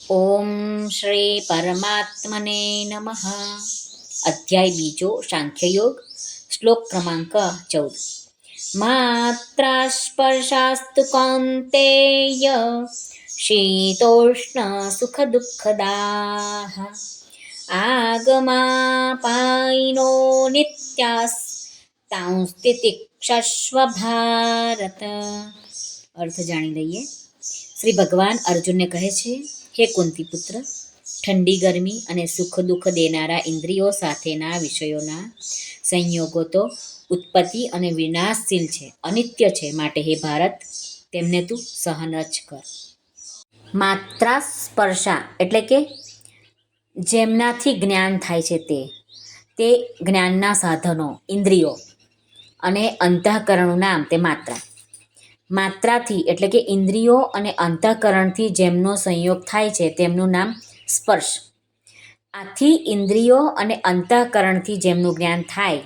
ઓમ શ્રી પરમાત્મને નમઃ અધ્યાય બીજો સાંખ્યયોગ શ્લોક ક્રમાંક ચૌદ માત્રા સ્પર્શાસ્તુ કૌંતેય શીતોષ્ણ સુખ દુઃખદાહ આગમાપાયનો નિત્યાસ તાંસ્તિતિક્ષસ્વ ભારત અર્થ જાણી લઈએ શ્રી ભગવાન અર્જુનને કહે છે હે કુંતીપુત્ર, ઠંડી, ગરમી અને સુખ દુઃખ દેનારા ઇન્દ્રિયો સાથેના વિષયોના સંયોગો તો ઉત્પત્તિ અને વિનાશશીલ છે, અનિત્ય છે. માટે હે ભારત, તેમને તું સહન જ કર. માત્રા સ્પર્શા એટલે કે જેમનાથી જ્ઞાન થાય છે તે તે જ્ઞાનના સાધનો, ઇન્દ્રિયો અને અંતઃકરણનું નામ તે માત્રા. માત્રાથી, એટલે કે ઇન્દ્રિયો અને અંતઃકરણથી જેમનો સંયોગ થાય છે, તેમનું નામ સ્પર્શ. આથી ઇન્દ્રિયો અને અંતઃકરણથી જેમનું જ્ઞાન થાય,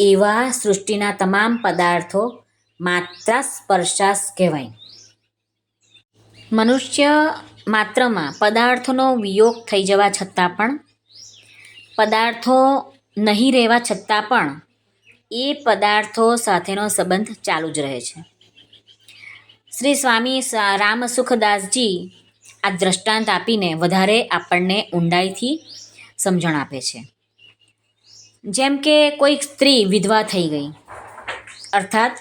એવા સૃષ્ટિના તમામ પદાર્થો માત્રા સ્પર્શાસ કહેવાય. મનુષ્ય માત્રમાં પદાર્થોનો વિયોગ થઈ જવા છતાં પણ, પદાર્થો નહીં રહેવા છતાં પણ, એ પદાર્થો સાથેનો સંબંધ ચાલુ જ રહે છે. શ્રી સ્વામી રામસુખદાસજી આ દ્રષ્ટાંત આપીને વધારે આપણને ઊંડાઈથી સમજણ આપે છે. જેમ કે કોઈક સ્ત્રી વિધવા થઈ ગઈ, અર્થાત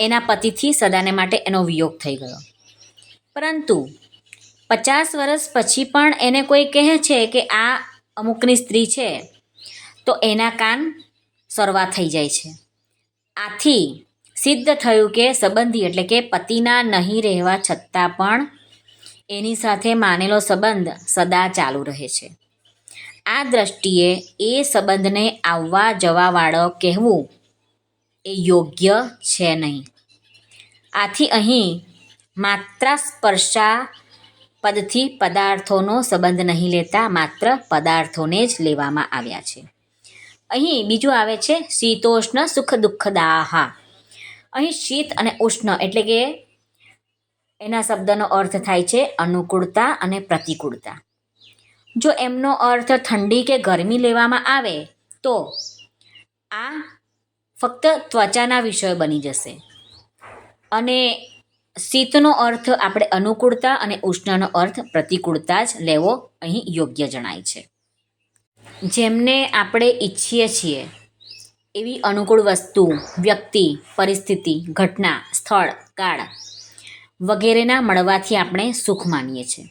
એના પતિથી સદાને માટે એનો વિયોગ થઈ ગયો. પરંતુ પચાસ વર્ષ પછી પણ એને કોઈ કહે છે કે આ અમુકની સ્ત્રી છે, તો એના કાન સરવા થઈ જાય છે. આથી સિદ્ધ થયું કે સંબંધી એટલે કે પતિના નહીં રહેવા છતાં પણ એની સાથે માનેલો સંબંધ સદા ચાલુ રહે છે. આ દ્રષ્ટિએ એ સંબંધને આવવા જવાવાળો કહેવું એ યોગ્ય છે નહીં. આથી અહીં માત્ર સ્પર્શા પદથી પદાર્થોનો સંબંધ નહીં લેતા માત્ર પદાર્થોને જ લેવામાં આવ્યા છે. અહીં બીજું આવે છે, શીતોષ્ણ સુખ દુઃખદાહા. અહીં શીત અને ઉષ્ણ એટલે કે એના શબ્દનો અર્થ થાય છે અનુકૂળતા અને પ્રતિકૂળતા. જો એમનો અર્થ ઠંડી કે ગરમી લેવામાં આવે, તો આ ફક્ત ત્વચાના વિષય બની જશે. અને શીતનો અર્થ આપણે અનુકૂળતા અને ઉષ્ણનો અર્થ પ્રતિકૂળતા જ લેવો અહીં યોગ્ય જણાય છે. જેમને આપણે ઈચ્છીએ છીએ. એવી અનુકૂળ વસ્તુ, વ્યક્તિ, પરિસ્થિતિ, ઘટના, સ્થળ કાળ વગેરેના મળવાથી આપણે સુખ માનીએ છીએ.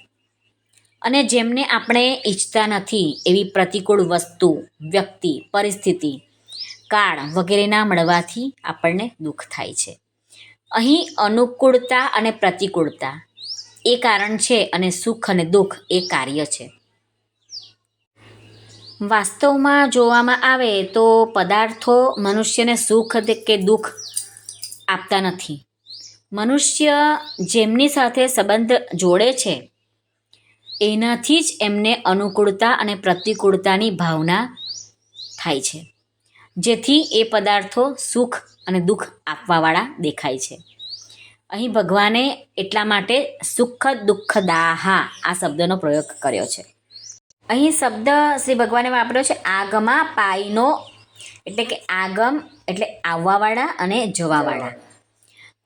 અને જેમને આપણે ઈચ્છતા નથી એવી પ્રતિકૂળ વસ્તુ, વ્યક્તિ, પરિસ્થિતિ કાળ વગેરેના મળવાથી આપણને દુઃખ થાય છે. અહીં અનુકૂળતા અને પ્રતિકૂળતા, એ કારણ છે અને સુખ અને દુઃખ એ કાર્ય છે. વાસ્તવમાં જોવામાં આવે તો પદાર્થો મનુષ્યને સુખ કે દુઃખ આપતા નથી. મનુષ્ય જેમની સાથે સંબંધ જોડે છે, એનાથી જ એમને અનુકૂળતા અને પ્રતિકૂળતાની ભાવના થાય છે, જેથી એ પદાર્થો સુખ અને દુઃખ આપવાવાળા દેખાય છે. અહીં ભગવાને એટલા માટે સુખ દુઃખદાહા આ શબ્દનો પ્રયોગ કર્યો છે. અહીં શબ્દ શ્રી ભગવાને વાપર્યો છે, આગમા પાયનો. એટલે કે આગમ એટલે આવવાવાળા અને જવાવાળા.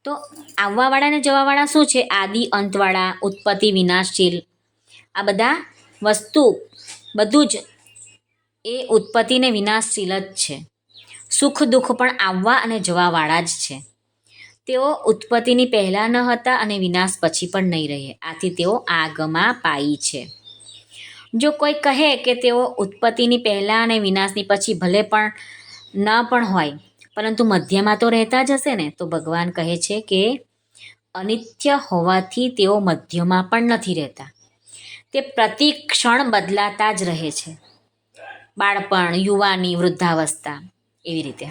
તો આવવાવાળા અને જવાવાળા શું છે? આદિ, અંતવાળા, ઉત્પત્તિ, વિનાશશીલ. આ બધા વસ્તુ બધું જ એ ઉત્પત્તિને વિનાશશીલ જ છે. સુખ દુઃખ પણ આવવા અને જવાવાળા જ છે. તેઓ ઉત્પત્તિની પહેલાં ન હતા અને વિનાશ પછી પણ નહીં રહે. આથી તેઓ આગમાં પાઈ છે. જો કોઈ કહે કે તેઓ ઉત્પત્તિની પહેલાં અને વિનાશની પછી ભલે પણ ન પણ હોય, પરંતુ મધ્યમાં તો રહેતા જ હશે ને? તો ભગવાન કહે છે કે અનિત્ય હોવાથી તેઓ મધ્યમાં પણ નથી રહેતા. તે પ્રતિ ક્ષણ બદલાતા જ રહે છે. બાળપણ, યુવાની વૃદ્ધાવસ્થા, એવી રીતે.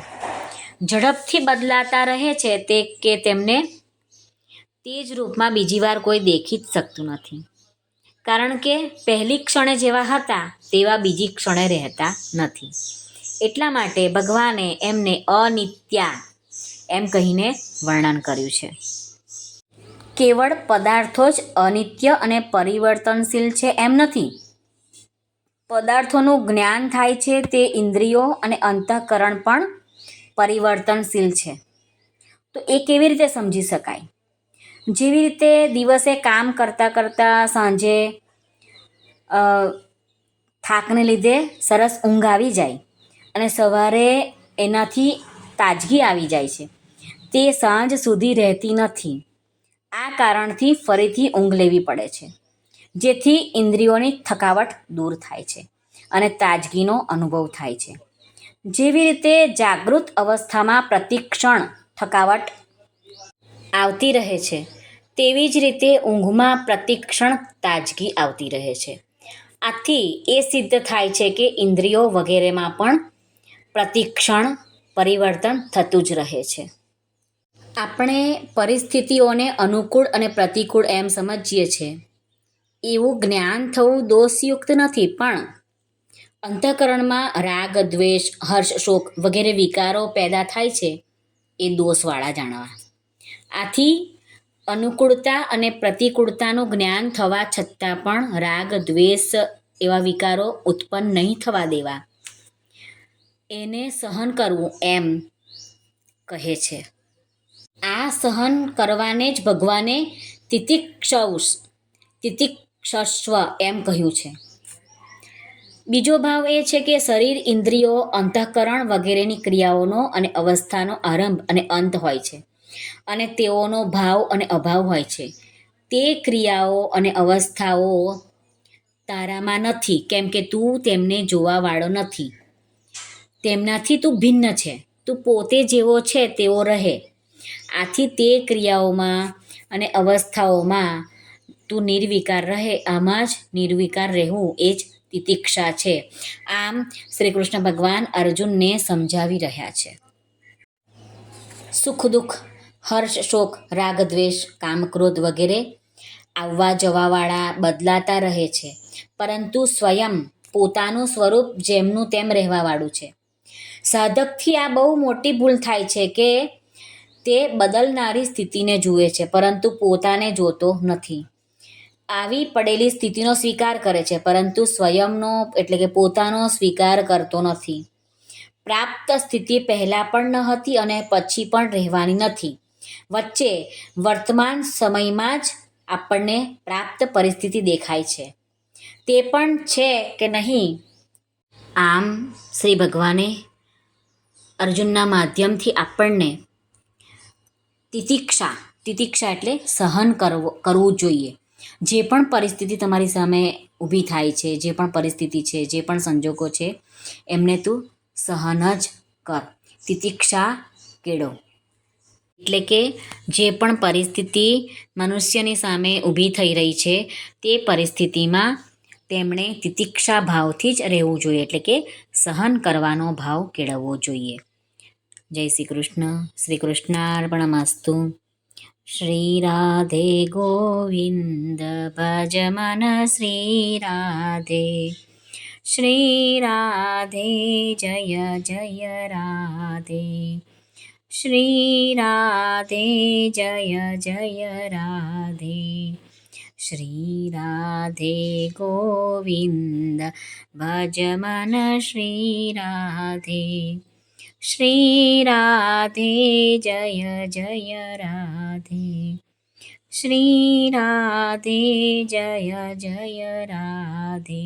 ઝડપથી બદલાતા રહે છે તે કે તેમને તે જ રૂપમાં બીજી વાર કોઈ દેખી જ શકતું નથી. કારણ કે પહેલી ક્ષણે જેવા હતા, તેવા બીજી ક્ષણે રહેતા નથી. એટલા માટે ભગવાને એમને અનિત્યા એમ કહીને વર્ણન કર્યું છે. કેવળ પદાર્થો જ અનિત્ય અને પરિવર્તનશીલ છે એમ નથી. પદાર્થોનું જ્ઞાન થાય છે તે ઇન્દ્રિયો અને અંતઃકરણ પણ પરિવર્તનશીલ છે. તો એ કેવી રીતે સમજી શકાય? જેવી રીતે દિવસે કામ કરતાં કરતાં સાંજે થાકને લીધે સરસ ઊંઘ આવી જાય અને સવારે એનાથી તાજગી આવી જાય છે. તે સાંજ સુધી રહેતી નથી. આ કારણથી ફરીથી ઊંઘ લેવી પડે છે, જેથી ઇન્દ્રિયોની થકાવટ દૂર થાય છે અને તાજગીનો અનુભવ થાય છે. જેવી રીતે જાગૃત અવસ્થામાં પ્રતિક્ષણ થકાવટ આવતી રહે છે તેવી જ રીતે ઊંઘમાં પ્રતિક્ષણ તાજગી આવતી રહે છે. આથી એ સિદ્ધ થાય છે કે ઇન્દ્રિયો વગેરેમાં પણ પ્રતિક્ષણ, પરિવર્તન થતું જ રહે છે. આપણે પરિસ્થિતિઓને અનુકૂળ અને પ્રતિકૂળ એમ સમજીએ છીએ એવું જ્ઞાન થવું દોષયુક્ત નથી, પણ અંતઃકરણમાં રાગ, દ્વેષ, હર્ષ, શોક વગેરે વિકારો પેદા થાય છે એ દોષવાળા જાણવા. આથી અનુકૂળતા અને પ્રતિકૂળતાનું જ્ઞાન થવા છતાં પણ રાગ, દ્વેષ એવા વિકારો ઉત્પન્ન નહીં થવા દેવા. એને સહન કરવું એમ કહે છે. આ સહન કરવાને જ ભગવાને તિતિક્ષૌસ તિતિક્ષસ્વ એમ કહ્યું છે. બીજો ભાવ એ છે કે શરીર, ઇન્દ્રિયો, અંતઃકરણ વગેરેની ક્રિયાઓનો અને અવસ્થાનો આરંભ અને અંત હોય છે. અને તેઓનો ભાવ અને અભાવ હોય છે. તે ક્રિયાઓ અને અવસ્થાઓ તારામાં નથી, કેમ કે તું તેમને જોવાવાળો નથી. તેમનાથી તું ભિન્ન છે, તું પોતે જેવો છે તેવો રહે. આથી તે ક્રિયાઓમાં અને અવસ્થાઓમાં તું નિર્વિકાર રહે, આમાં જ નિર્વિકાર રહેવું એ જ તિતિક્ષા છે. આમ શ્રી કૃષ્ણ ભગવાન અર્જુનને સમજાવી રહ્યા છે. સુખ દુઃખ હર્ષ, શોક, રાગ, દ્વેષ, કામ, ક્રોધ વગેરે આવવા જવાવાળા બદલાતા રહે છે. પરંતુ સ્વયં પોતાનું સ્વરૂપ જેમનું તેમ રહેવાવાળું છે. સાધકથી આ બહુ મોટી ભૂલ થાય છે કે તે બદલનારી સ્થિતિને જુએ છે, પરંતુ પોતાને જોતો નથી. આવી પડેલી સ્થિતિનો સ્વીકાર કરે છે, પરંતુ સ્વયંનો, એટલે કે પોતાનો સ્વીકાર કરતો નથી. પ્રાપ્ત સ્થિતિ પહેલાં પણ ન હતી અને પછી પણ રહેવાની નથી. વચ્ચે વર્તમાન સમયમાં જ આપણને પ્રાપ્ત પરિસ્થિતિ દેખાય છે. તે પણ છે કે નહીં? આમ, શ્રી ભગવાને અર્જુનના માધ્યમથી આપણને તિતિક્ષા તિતિક્ષા એટલે સહન કરવો, કરવું જોઈએ. જે પણ પરિસ્થિતિ તમારી સામે ઊભી થાય છે, જે પણ પરિસ્થિતિ છે, જે પણ સંજોગો છે, એમને તું સહન જ કર. તિતિક્ષા કેળો એટલે કે જે પણ પરિસ્થિતિ મનુષ્યની સામે ઊભી થઈ રહી છે, તે પરિસ્થિતિમાં તેમણે તિતિક્ષા ભાવથી જ રહેવું જોઈએ, એટલે કે સહન કરવાનો ભાવ કેળવવો જોઈએ. જય શ્રી કૃષ્ણ. શ્રી કૃષ્ણાર્પણમસ્તુ શ્રી રાધે ગોવિંદ ભજ મન શ્રી રાધે. શ્રી રાધે. જય જય રાધે. શ્રી રાધે જય જય રાધે શ્રી રાધે ગોવિંદ ભજ મન શ્રી રાધે શ્રી રાધે જય જય રાધે શ્રી રાધે જય જય રાધે